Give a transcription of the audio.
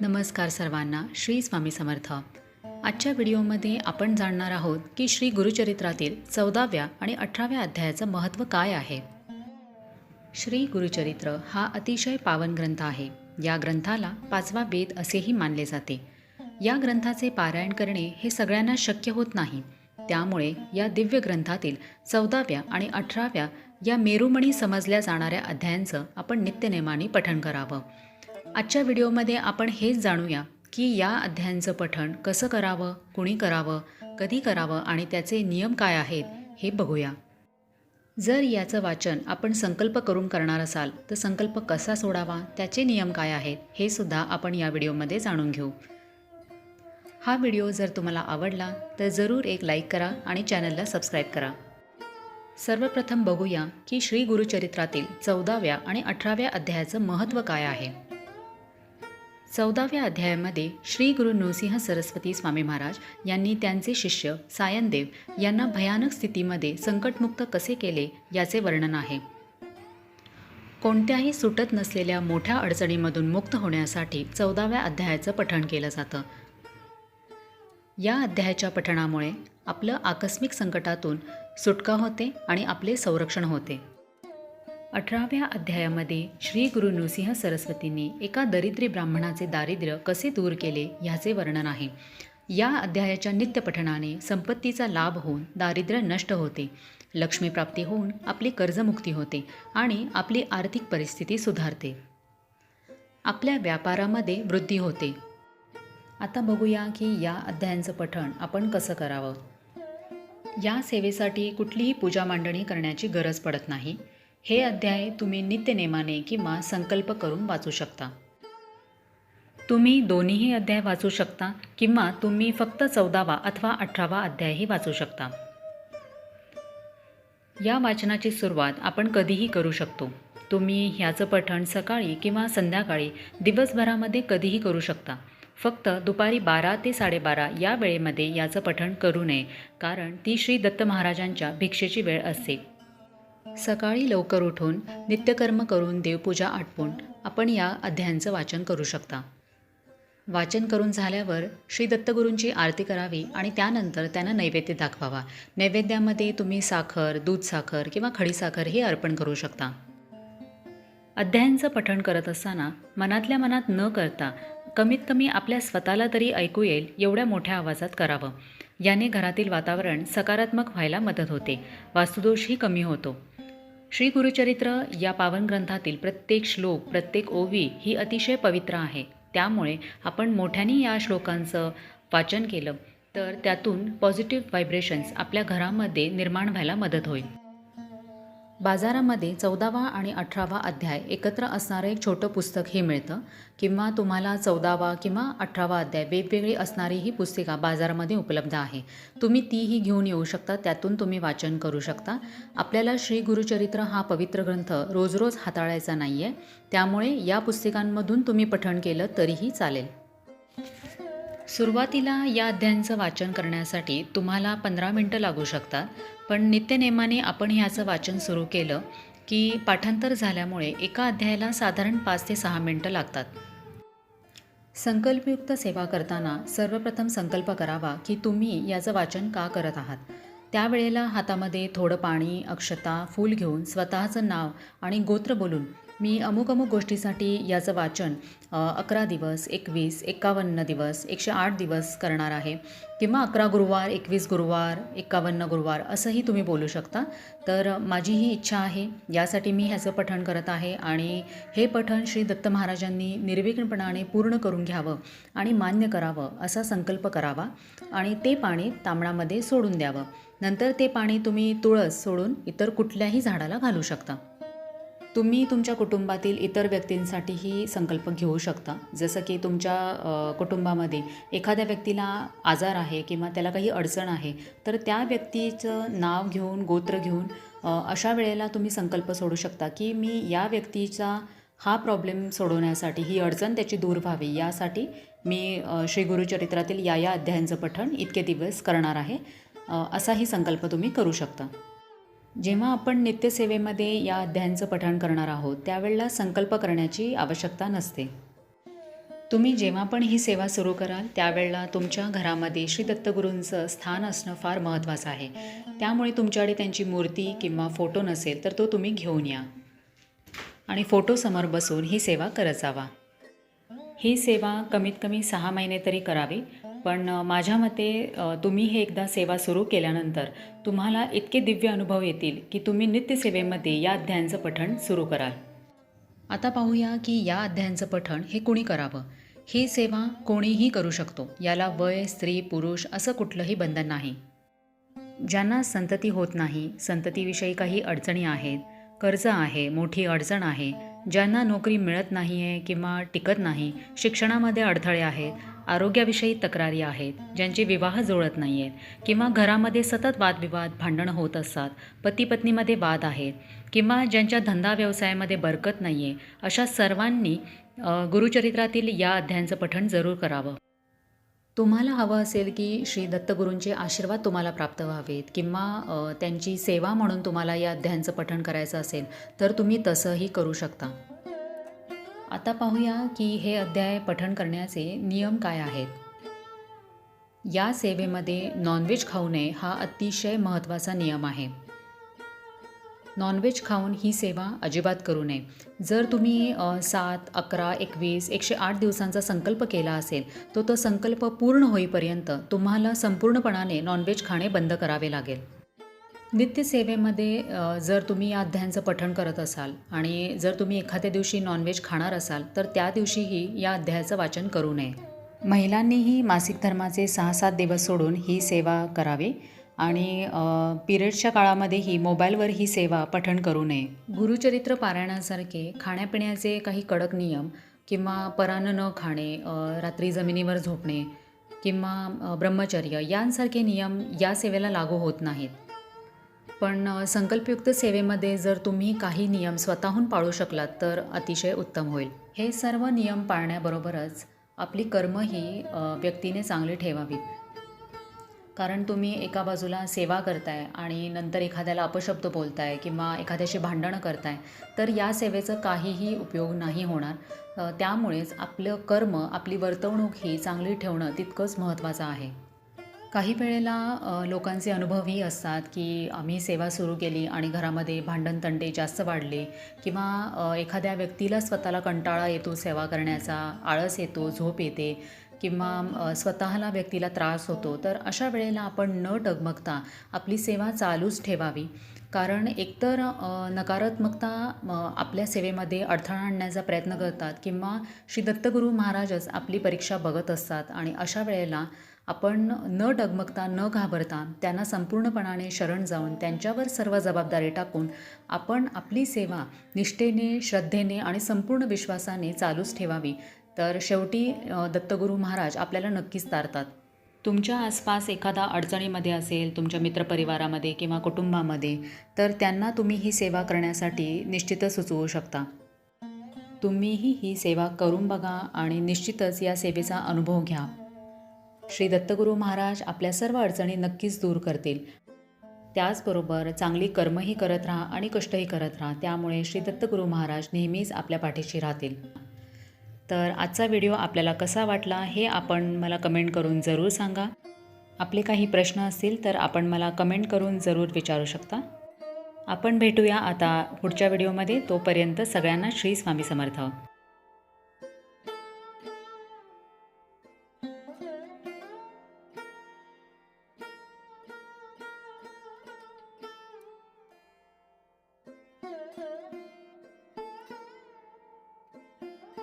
नमस्कार सर्वांना श्री स्वामी समर्थ. आजच्या व्हिडिओमध्ये आपण जाणणार आहोत की श्री गुरुचरित्रातील चौदाव्या आणि अठराव्या अध्यायाचं महत्त्व काय आहे? श्री गुरुचरित्र हा अतिशय पावन ग्रंथ आहे. या ग्रंथाला पाचवा वेद असेही मानले जाते. या ग्रंथाचे पारायण करणे हे सगळ्यांना शक्य होत नाही. त्यामुळे या दिव्य ग्रंथातील चौदाव्या आणि अठराव्या या मेरुमणी समजल्या जाणाऱ्या अध्यायांचं आपण नित्यनेमाने पठण करावं. आजच्या व्हिडिओमध्ये आपण हेच जाणूया की या अध्यायांचं पठण कसं करावं कुणी करावं कधी करावं आणि त्याचे नियम काय आहेत हे बघूया. जर याचं वाचन आपण संकल्प करून करणार असाल तर संकल्प कसा सोडावा त्याचे नियम काय आहेत हे सुद्धा आपण या व्हिडिओमध्ये जाणून घेऊ. हा व्हिडिओ जर तुम्हाला आवडला तर जरूर एक लाईक करा आणि चॅनलला सबस्क्राईब करा. सर्वप्रथम बघूया की श्री गुरुचरित्रातील चौदाव्या आणि अठराव्या अध्यायाचं महत्त्व काय आहे. चौदाव्या अध्यायामध्ये श्री गुरु नृसिंह सरस्वती स्वामी महाराज यांनी त्यांचे शिष्य सायनदेव यांना भयानक स्थितीमध्ये संकटमुक्त कसे केले याचे वर्णन आहे. कोणत्याही सुटत नसलेल्या मोठ्या अडचणीमधून मुक्त होण्यासाठी चौदाव्या अध्यायाचं पठण केलं जातं. या अध्यायाच्या पठणामुळे आपलं आकस्मिक संकटातून सुटका होते आणि आपले संरक्षण होते. अठराव्या अध्यायामध्ये श्री गुरु नृसिंह सरस्वतींनी एका दरिद्री ब्राह्मणाचे दारिद्र्य कसे दूर केले ह्याचे वर्णन आहे. या अध्यायाच्या नित्यपठणाने संपत्तीचा लाभ होऊन दारिद्र्य नष्ट होते. लक्ष्मीप्राप्ती होऊन आपली कर्जमुक्ती होते आणि आपली आर्थिक परिस्थिती सुधारते. आपल्या व्यापारामध्ये वृद्धी होते. आता बघूया की या अध्यायांचं पठण आपण कसं करावं? या सेवेसाठी कुठलीही पूजा मांडणी करण्याची गरज पडत नाही. हे अध्याय तुम्ही नित्यनेमाने किंवा संकल्प करून वाचू शकता. तुम्ही दोन्हीही अध्याय वाचू शकता किंवा तुम्ही फक्त चौदावा अथवा अठरावा अध्यायही वाचू शकता. या वाचनाची सुरुवात आपण कधीही करू शकतो. तुम्ही ह्याचं पठण सकाळी किंवा संध्याकाळी दिवसभरामध्ये कधीही करू शकता. फक्त दुपारी बारा ते साडेबारा या वेळेमध्ये याचं पठण करू नये कारण ती श्री दत्त महाराजांच्या भिक्षेची वेळ असते. सकाळी लवकर उठून नित्यकर्म करून देवपूजा आटपून आपण या अध्यायांचं वाचन करू शकता. वाचन करून झाल्यावर श्री दत्तगुरूंची आरती करावी आणि त्यानंतर त्यांना नैवेद्य दाखवावा. नैवेद्यामध्ये तुम्ही साखर दूध साखर किंवा खडीसाखर हे अर्पण करू शकता. अध्यायांचं पठण करत असताना मनातल्या मनात न करता कमीत कमी आपल्या स्वतःला तरी ऐकू येईल एवढ्या मोठ्या आवाजात करावं. याने घरातील वातावरण सकारात्मक व्हायला मदत होते. वास्तुदोषही कमी होतो. श्री गुरुचरित्र या पावन ग्रंथातील प्रत्येक श्लोक प्रत्येक ओवी ही अतिशय पवित्र आहे. त्यामुळे आपण मोठ्याने या श्लोकांचं वाचन केलं तर त्यातून पॉझिटिव्ह व्हायब्रेशन्स आपल्या घरामध्ये निर्माण व्हायला मदत होईल. बाजारामध्ये चौदावा आणि अठरावा अध्याय एकत्र असणारं एक छोटं पुस्तक हे मिळतं. किंवा तुम्हाला चौदावा किंवा अठरावा अध्याय वेगवेगळी असणारी ही पुस्तिका बाजारामध्ये उपलब्ध आहे. तुम्ही तीही घेऊन येऊ शकता त्यातून तुम्ही वाचन करू शकता. आपल्याला श्री गुरुचरित्र हा पवित्र ग्रंथ रोज रोज हाताळायचा नाही आहे त्यामुळे या पुस्तिकांमधून तुम्ही पठण केलं तरीही चालेल. सुरुवातीला या अध्यायांचं वाचन करण्यासाठी तुम्हाला पंधरा मिनटं लागू शकतात पण नित्यनेमाने आपण ह्याचं वाचन सुरू केलं की पाठांतर झाल्यामुळे एका अध्यायाला साधारण पाच ते सहा मिनटं लागतात. संकल्पयुक्त सेवा करताना सर्वप्रथम संकल्प करावा की तुम्ही याचं वाचन का करत आहात. त्यावेळेला हातामध्ये थोडं पाणी अक्षता फूल घेऊन स्वतःचं नाव आणि गोत्र बोलून मी अमुक अमुक गोष्टीसाठी याचं वाचन अकरा दिवस एकवीस एकावन्न दिवस एकशे आठ दिवस करणार आहे. किंवा अकरा गुरुवार एकवीस गुरुवार एकावन्न गुरुवार असंही तुम्ही बोलू शकता. तर माझी ही इच्छा आहे. यासाठी मी ह्याचं पठण करत आहे आणि हे पठण श्री दत्त महाराजांनी निर्विघ्नपणाने पूर्ण करून घ्यावं आणि मान्य करावं असा संकल्प करावा आणि ते पाणी तांबणामध्ये सोडून द्यावं. नंतर ते पाणी तुम्ही तुळस सोडून इतर कुठल्याही झाडाला घालू शकता. तुम्ही तुमच्या कुटुंबातील इतर व्यक्तींसाठीही संकल्प घेऊ शकता. जसं की तुमच्या कुटुंबामध्ये एखाद्या व्यक्तीला आजार आहे किंवा त्याला काही अडचण आहे तर त्या व्यक्तीचं नाव घेऊन गोत्र घेऊन अशा वेळेला तुम्ही संकल्प सोडू शकता की मी या व्यक्तीचा हा प्रॉब्लेम सोडवण्यासाठी ही अडचण त्याची दूर व्हावी यासाठी मी श्री गुरुचरित्रातील या या अध्यायांचं पठण इतके दिवस करणार आहे. असाही संकल्प तुम्ही करू शकता. जेव्हा आपण नित्यसेवेमध्ये या अध्यायांचं पठण करणार आहोत त्यावेळेला संकल्प करण्याची आवश्यकता नसते. तुम्ही जेव्हा पण ही सेवा सुरू कराल त्यावेळेला तुमच्या घरामध्ये श्री दत्तगुरूंचं स्थान असणं फार महत्त्वाचं आहे. त्यामुळे तुमच्याकडे त्यांची मूर्ती किंवा फोटो नसेल तर तो तुम्ही घेऊन या. आणि फोटोसमोर बसून ही सेवा करत जावा. ही सेवा कमीत कमी सहा महिने तरी करावी पण माझ्या मते तुम्ही हे एकदा सेवा सुरू केल्यानंतर तुम्हाला इतके दिव्य अनुभव येतील की तुम्ही नित्यसेवेमध्ये या अध्यायांचं पठण सुरू कराल. आता पाहूया की या अध्यायांचं पठण हे कुणी करावं? ही सेवा कोणीही करू शकतो. याला वय स्त्री पुरुष असं कुठलंही बंधन नाही. ज्यांना संतती होत नाही संततीविषयी काही अडचणी आहेत कर्ज आहे मोठी अडचण आहे ज्यांना नोकरी मिळत नाही आहे किंवा टिकत नाही शिक्षणामध्ये अडथळे आहेत आरोग्याविषयी तक्रारी आहेत ज्यांचे विवाह जुळत नाही आहेत किंवा घरामध्ये सतत वादविवाद भांडणं होत असतात पती पत्नीमध्ये वाद आहेत किंवा ज्यांच्या धंदा व्यवसायामध्ये बरकत नाही आहे अशा सर्वांनी गुरुचरित्रातील या अध्यायांचं पठण जरूर करावं. तुम्हाला हवं असेल की श्री दत्तगुरूंचे आशीर्वाद तुम्हाला प्राप्त व्हावेत किंवा त्यांची सेवा म्हणून तुम्हाला या अध्यायांचं पठण करायचं असेल तर तुम्ही तसंही करू शकता. आता पाहूया की हे अध्याय पठण करण्याचे नियम काय आहेत. या सेवेमध्ये नॉनव्हेज खाऊ नये हा अतिशय महत्त्वाचा नियम आहे. नॉनव्हेज खाऊन ही सेवा अजिबात करू नये. जर तुम्ही सात अकरा एकवीस एकशे आठ दिवसांचा संकल्प केला असेल तो तो संकल्प पूर्ण होईपर्यंत तुम्हाला संपूर्णपणाने नॉनव्हेज खाणे बंद करावे लागेल. नित्यसेवेमध्ये जर तुम्ही या अध्यायांचं पठण करत असाल आणि जर तुम्ही एखाद्या दिवशी नॉनव्हेज खाणार असाल तर त्या दिवशीही या अध्यायाचं वाचन करू नये. महिलांनीही मासिक धर्माचे सहा सात दिवस सोडून ही सेवा करावी. आणि पिरियड्सच्या काळामध्येही मोबाईलवर ही सेवा पठण करू नये. गुरुचरित्र पारायणासारखे खाण्यापिण्याचे काही कडक नियम किंवा परानं न खाणे रात्री जमिनीवर झोपणे किंवा ब्रह्मचर्य यांसारखे नियम या सेवेला लागू होत नाहीत. पण संकल्पयुक्त सेवेमध्ये जर तुम्ही काही नियम स्वतःहून पाळू शकलात तर अतिशय उत्तम होईल. हे सर्व नियम पाळण्याबरोबरच आपली कर्मही व्यक्तीने चांगली ठेवावीत. कारण तुम्ही एका बाजूला सेवा करताय आणि नंतर एखाद्याला अपशब्द बोलताय किंवा एखाद्याशी भांडणं करताय तर या सेवेचं काहीही उपयोग नाही होणार. त्यामुळेच आपलं कर्म आपली वर्तवणूक ही चांगली ठेवणं तितकंच महत्त्वाचं आहे. काही वेळेला लोकांचे अनुभवही असतात की आम्ही सेवा सुरू केली आणि घरामध्ये भांडण तंटे जास्त वाढले किंवा एखाद्या व्यक्तीला स्वतःला कंटाळा येतो सेवा करण्याचा आळस येतो झोप येते किंवा स्वतःला व्यक्तीला त्रास होतो तर अशा वेळेला आपण न डगमगता आपली सेवा चालूच ठेवावी. कारण एकतर नकारात्मकता आपल्या सेवेमध्ये अडथळा आणण्याचा प्रयत्न करतात किंवा श्री दत्तगुरू महाराजच आपली परीक्षा बघत असतात आणि अशा वेळेला आपण न डगमगता न घाबरता त्यांना संपूर्णपणाने शरण जाऊन त्यांच्यावर सर्व जबाबदारी टाकून आपण आपली सेवा निष्ठेने श्रद्धेने आणि संपूर्ण विश्वासाने चालूच ठेवावी. तर शेवटी दत्तगुरू महाराज आपल्याला नक्कीच तारतात. तुमच्या आसपास एखादा अडचणीमध्ये असेल तुमच्या मित्रपरिवारामध्ये किंवा कुटुंबामध्ये तर त्यांना तुम्ही ही सेवा करण्यासाठी निश्चितच सुचवू शकता. तुम्हीही ही सेवा करून बघा आणि निश्चितच या सेवेचा अनुभव घ्या. श्री दत्तगुरू महाराज आपल्या सर्व अडचणी नक्कीच दूर करतील. त्याचबरोबर चांगली कर्मही करत राहा आणि कष्टही करत राहा. त्यामुळे श्री दत्तगुरू महाराज नेहमीच आपल्या पाठीशी राहतील. तर आजचा व्हिडिओ आपल्याला कसा वाटला हे आपण मला कमेंट करून जरूर सांगा. आपले काही प्रश्न असतील तर आपण मला कमेंट करून जरूर विचारू शकता. आपण भेटूया आता पुढच्या व्हिडिओमध्ये तोपर्यंत सगळ्यांना श्री स्वामी समर्थ.